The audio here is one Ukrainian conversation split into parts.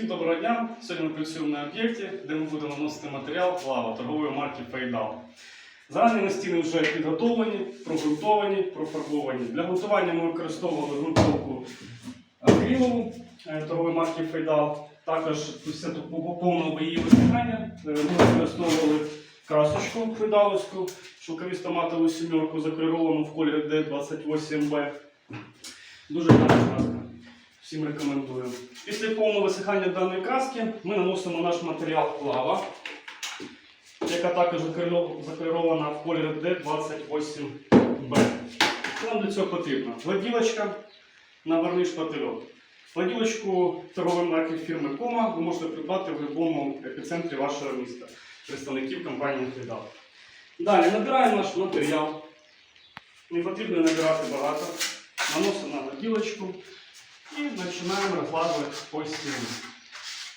дня! Сьогодні ми працюємо на об'єкті, де ми будемо наносити матеріал лава торгової марки Фейдал. Зарані стіни вже підготовлені, прогрунтовані, профарбовані. Для грунтування ми використовували ґрунтовку акрилову е, торгової марки Фейдал. Також після повного її висихання е, ми використовували красочку фейдаловську, шовковісту матову сімерку, закольоровану в кольорі D28B. Дуже краска. Всім рекомендую. Після повного висихання даної краски ми наносимо наш матеріал лава, яка також закольо- закольорована в кольорі D28B. Що нам для цього потрібно? Гладілочка на варний шпательок. Гладілочку торгової марки фірми Кома ви можете придбати в будь-якому епіцентрі вашого міста, представників компанії Фідал. Далі набираємо наш матеріал. Не потрібно набирати багато. Наносимо на гладілочку і починаємо розкладувати по стіні.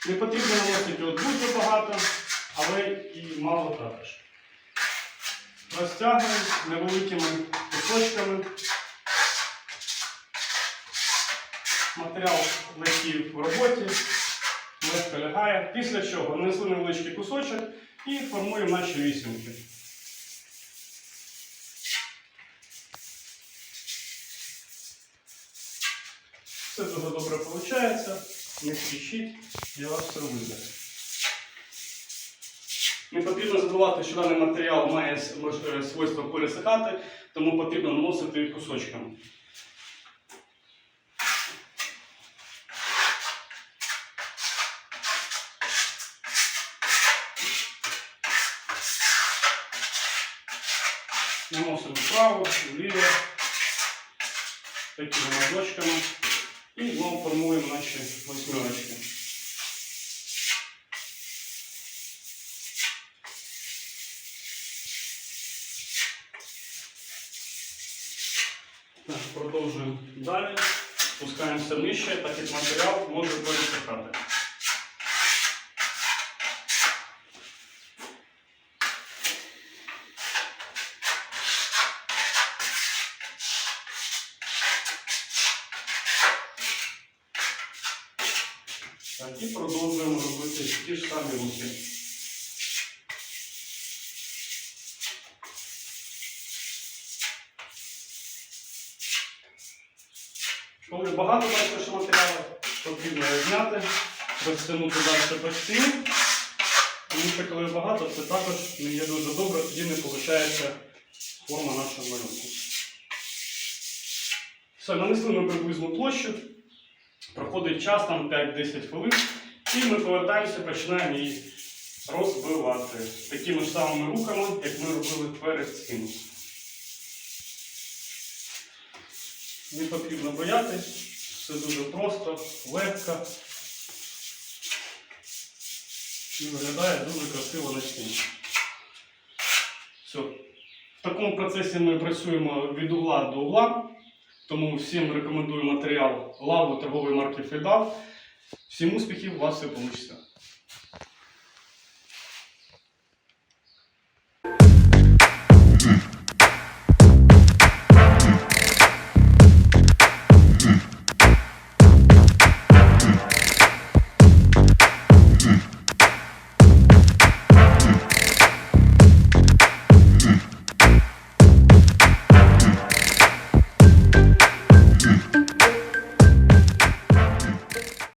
Не потрібно наносити от дуже багато, але і мало також. Розтягуємо невеликими кусочками. Матеріал легкий в роботі, легко лягає. Після чого нанесли невеличкий кусочок і формуємо наші вісімки. Все дуже добре виходить, не спішіть, я вас все вийде. Не потрібно забувати, що даний матеріал має е, свойство пересихати, тому потрібно наносити кусочками. Наносимо вправо, вліво, такими мазочками. І знову формуємо наші восьмерочки. Продовжуємо далі. Спускаємося нижче, так як матеріал може пересихати. Так, і продовжуємо робити ті ж самі рухи. Коли багато що матеріалу, потрібно зняти, розтягнути далі стіні. Тому що коли багато, це також не є дуже добре, тоді не виходить форма нашого малюнку. Все, нанесли ми приблизну площу. Проходить час, там 5-10 хвилин, і ми повертаємося, починаємо її розбивати такими ж самими рухами, як ми робили перед цим. Не потрібно боятись, все дуже просто, легко. І виглядає дуже красиво на стіні. Все. В такому процесі ми працюємо від угла до угла. Тому всім рекомендую матеріал лаву торгової марки Фейдал. Всім успіхів, у вас все вийде.